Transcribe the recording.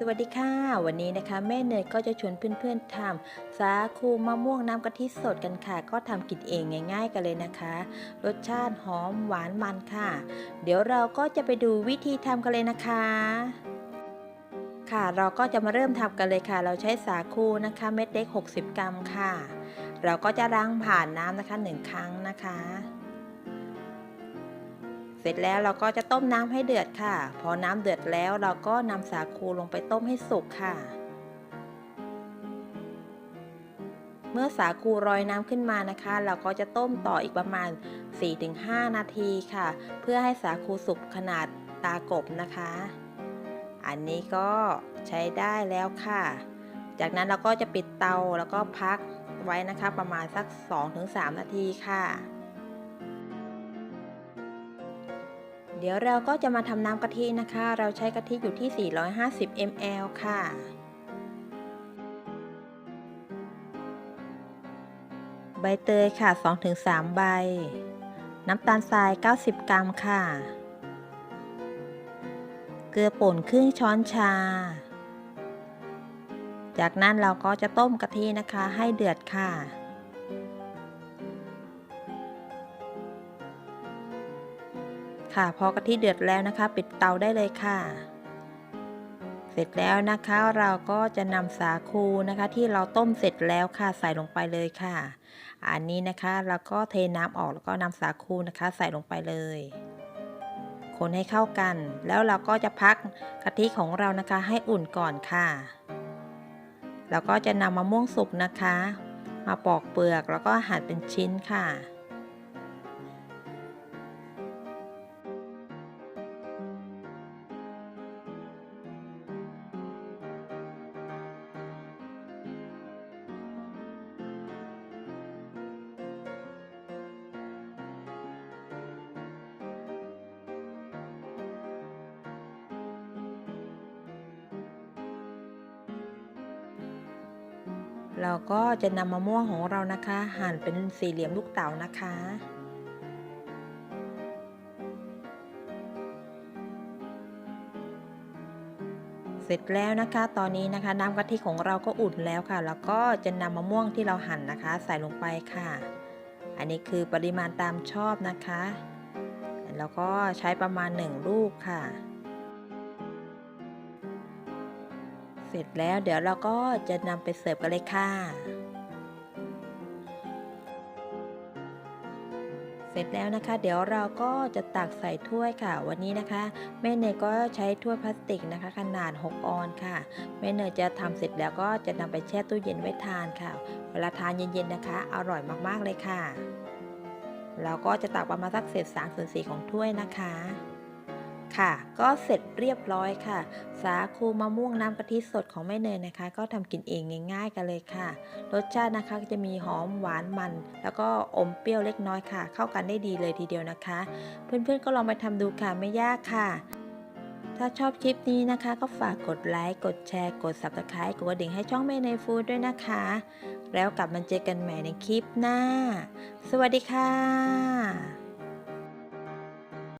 สวัสดีค่ะ วันนี้นะคะแม่เนยก็จะชวนเพื่อนๆทำสาคูมะม่วงน้ำกะทิสดกันค่ะ ก็ทำกินเองง่าย ๆ กันเลยนะคะ รสชาติหอมหวานมันค่ะ เดี๋ยวเราก็จะไปดูวิธีทำกันเลยนะคะ ค่ะเราก็จะมาเริ่มทำกันเลยค่ะ เราใช้สาคูนะคะ เม็ดเล็ก 60 กรัมค่ะ เราก็จะล้างผ่านน้ำนะคะหนึ่งครั้งนะคะ ร็จแล้วเราก็จะต้มน้ำให้เดือดค่ะ พอน้ำเดือดแล้วเราก็นำสาคูลงไปต้มให้สุกค่ะ เมื่อสาคูรอยน้ำขึ้นมานะคะ เราก็จะต้มต่ออีกประมาณ 4-5 นาทีค่ะ เพื่อให้สาคูสุกขนาดตากบนะคะ อันนี้ก็ใช้ได้แล้วค่ะ จากนั้นเราก็จะปิดเตาแล้วก็พักไว้นะคะประมาณสัก 2-3 นาทีค่ะ เดี๋ยวเราก็จะมาทำน้ำกะทินะคะ เราใช้กะทิอยู่ที่ 450 ml ค่ะ ใบเตยค่ะ 2-3 ใบ น้ำตาลทราย 90 กรัมค่ะ เกลือป่นครึ่งช้อนชา จากนั้นเราก็จะต้มกะทินะคะให้เดือดค่ะ ค่ะ พอกะทิเดือดแล้วนะคะ ปิดเตาได้เลยค่ะ เสร็จแล้วนะคะเราก็จะนำสาคูนะคะ ที่เราต้มเสร็จแล้วค่ะใส่ลงไปเลยค่ะ อันนี้นะคะเราก็เทน้ำออกแล้วก็นำสาคูนะคะ ใส่ลงไปเลยคนให้เข้ากัน แล้วเราก็จะพักกะทิของเรานะคะให้อุ่นก่อนค่ะแล้วก็จะนำมะม่วงสุกนะคะ มาปอกเปลือกแล้วก็หั่นเป็นชิ้นค่ะ เราก็จะนำมะม่วงของเรานะคะ หั่นเป็นสี่เหลี่ยมลูกเต๋านะคะ เสร็จแล้วนะคะ ตอนนี้นะคะน้ำกะทิของเราก็อุ่นแล้วค่ะ แล้วก็จะนำมะม่วงที่เราหั่นนะคะ ใส่ลงไปค่ะ อันนี้คือปริมาณตามชอบนะคะ แล้วก็ใช้ประมาณ 1 ลูกค่ะ เสร็จแล้วเดี๋ยวเราก็จะนำไปเสิร์ฟกันเลยค่ะ เสร็จแล้วนะคะ เดี๋ยวเราก็จะตักใส่ถ้วยค่ะ วันนี้นะคะแม่เนยก็ใช้ถ้วยพลาสติกนะคะ ขนาด 6 ออนค่ะแม่เนยจะทำเสร็จแล้วก็จะนำไปแช่ตู้เย็นไว้ทานค่ะ เวลาทานเย็นๆนะคะ อร่อยมากๆเลยค่ะ เราก็จะตักประมาณสักเศษ3ส่วน4ของถ้วยนะคะ ค่ะ ก็เสร็จเรียบร้อยค่ะ สาคูมะม่วงน้ำกะทิสดของแม่เนยนะคะ ก็ทำกินเองง่ายๆกันเลยค่ะ รสชาตินะคะจะมีหอมหวานมัน แล้วก็อมเปรี้ยวเล็กน้อยค่ะ เข้ากันได้ดีเลยทีเดียวนะคะ เพื่อนๆก็ลองมาทำดูค่ะไม่ยากค่ะ ถ้าชอบคลิปนี้นะคะ ก็ฝากกดไลค์ กดแชร์ กด subscribe กดกระดิ่งให้ช่องแม่เนยฟูดด้วยนะคะ แล้วกลับมาเจอกันใหม่ในคลิปหน้า สวัสดีค่ะ